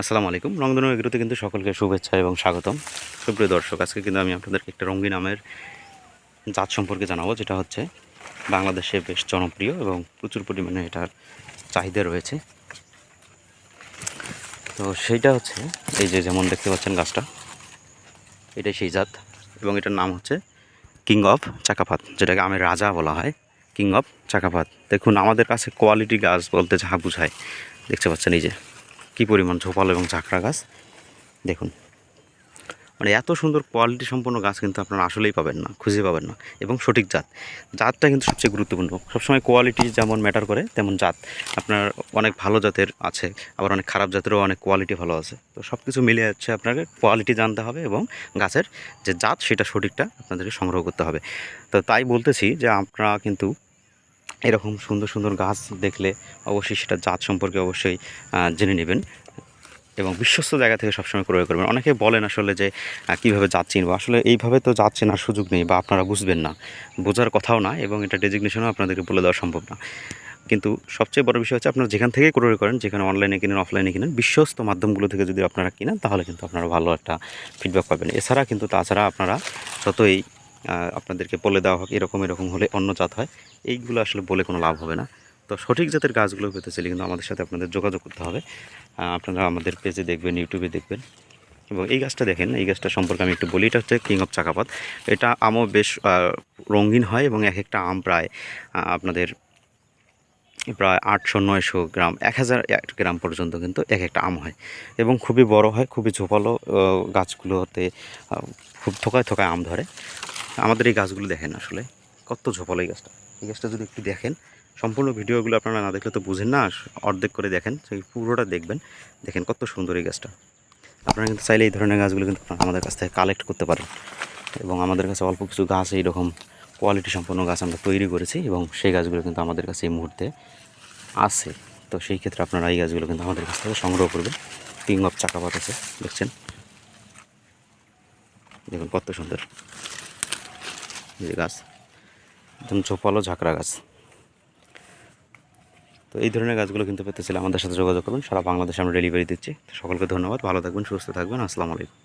আসসালামু আলাইকুম। রংধনু এগুলোতে কিন্তু সকলকে শুভেচ্ছা এবং স্বাগতম। সুপ্রিয় দর্শক, আজকে কিন্তু আমি আপনাদেরকে একটা রঙিন আমের জাত সম্পর্কে জানাব, যেটা হচ্ছে বাংলাদেশে বেশ জনপ্রিয় এবং প্রচুর পরিমাণে এটার চাহিদা রয়েছে। তো সেইটা হচ্ছে, এই যে যেমন দেখতে পাচ্ছেন গাছটা, এটাই সেই জাত এবং এটার নাম হচ্ছে কিং অফ চাকাপাত যেটাকে আমের রাজা বলা হয়, কিং অফ চাকাপাত দেখুন, আমাদের কাছে কোয়ালিটি গাছ বলতে যা বোঝায়। দেখতে পাচ্ছেন এই যে কী পরিমাণ ঝোপালো এবং ঝাঁকড়া গাছ? দেখুন। মানে এত সুন্দর কোয়ালিটি সম্পন্ন গাছ কিন্তু আপনারা আসলেই পাবেন না, খুঁজে পাবেন না এবং সঠিক জাত। জাতটা কিন্তু সবচেয়ে গুরুত্বপূর্ণ। সবসময় কোয়ালিটি যেমন ম্যাটার করে, তেমন জাত। আপনার অনেক ভালো জাতের আছে, আবার অনেক খারাপ জাতেরও অনেক কোয়ালিটি ভালো আছে। তো সব কিছু মিলে যাচ্ছে আপনাকে কোয়ালিটি জানতে হবে এবং গাছের যে জাত সেটা সঠিকটা আপনাদেরকে সংগ্রহ করতে হবে। তো তাই বলতেছি যে আপনারা কিন্তু এরকম সুন্দর সুন্দর গাছ দেখলে অবশ্যই সেটা জাত সম্পর্কে অবশ্যই জেনে নেবেন এবং বিশ্বস্ত জায়গা থেকে সবসময় ক্রয় করবেন। অনেকে বলেন আসলে যে কীভাবে জাত চিনবো? আসলে এইভাবে তো জাত চেনার সুযোগ নেই বা আপনারা বুঝবেন না। বোঝার কথাও না এবং এটা ডেজিগনেশনও আপনাদেরকে বলে দেওয়া সম্ভব না। কিন্তু সবচেয়ে বড় বিষয় হচ্ছে আপনারা যেখান থেকে ক্রয় করেন, যেখানে অনলাইনে কিনেন অফলাইনে কিনেন, বিশ্বস্ত মাধ্যমগুলো থেকে যদি আপনারা কিনেন, তাহলে কিন্তু আপনারা ভালো একটা ফিডব্যাক পাবেন। এছাড়া কিন্তু তাছাড়া আপনারা যতই আপনাদেরকে বলে দেওয়া হোক, এরকম এরকম হলে অন্য জাত হয়। এইগুলো আসলে বলে কোনো লাভ হবে না। তো সঠিক জাতের গাছগুলো পেতে চাইলে কিন্তু আমাদের সাথে আপনাদের যোগাযোগ করতে হবে। আপনারা আমাদের পেজে দেখবেন ইউটিউবে দেখবেন। এবং এই গাছটা দেখেন, এই গাছটা সম্পর্কে আমি একটু বলি, এটা হচ্ছে কিং অফ চাকাপাত এটা আমও বেশ রঙিন হয় এবং এক একটা আম প্রায় আপনাদের প্রায় আটশো, নয়শো গ্রাম, এক হাজার এক গ্রাম পর্যন্ত কিন্তু এক একটা আম হয়। এবং খুবই বড় হয়, খুবই ঝোপালো গাছগুলোতে খুব থোকায় থোকায় আম ধরে। আমাদের এই গাছগুলো দেখেন আসলে, কত ঝোপালো এই গাছটা। এই গাছটা যদি একটু দেখেন, সম্পূর্ণ ভিডিওগুলো আপনারা না দেখলে তো বুঝেন না অর্ধেক করে দেখেন, সেই পুরোটা দেখবেন। দেখেন কত সুন্দর এই গাছটা। আপনারা কিন্তু চাইলে এই ধরনের গাছগুলো কিন্তু আমাদের কাছ থেকে কালেক্ট করতে পারেন। এবং আমাদের কাছে অল্প কিছু গাছ, এইরকম কোয়ালিটি সম্পন্ন গাছ আমরা তৈরি করেছি, এবং সেই গাছগুলো কিন্তু আমাদের কাছে এই মুহূর্তে আছে। তো সেই ক্ষেত্রে আপনারা এই গাছগুলো কিন্তু আমাদের কাছ থেকে সংগ্রহ করবেন। কিং অফ চাকাপাত আছে, দেখছেন? দেখুন কত সুন্দর। যে গাছ। একদম ঝোপালো ঝাঁকড়া গাছ। তো এই ধরনের গাছগুলো কিন্তু পেতেছিলাম আমাদের সাথে যোগাযোগ করুন। সারা বাংলাদেশে আমরা ডেলিভারি দিচ্ছি। সকলকে ধন্যবাদ। ভালো থাকবেন, সুস্থ থাকবেন। আসসালামু আলাইকুম।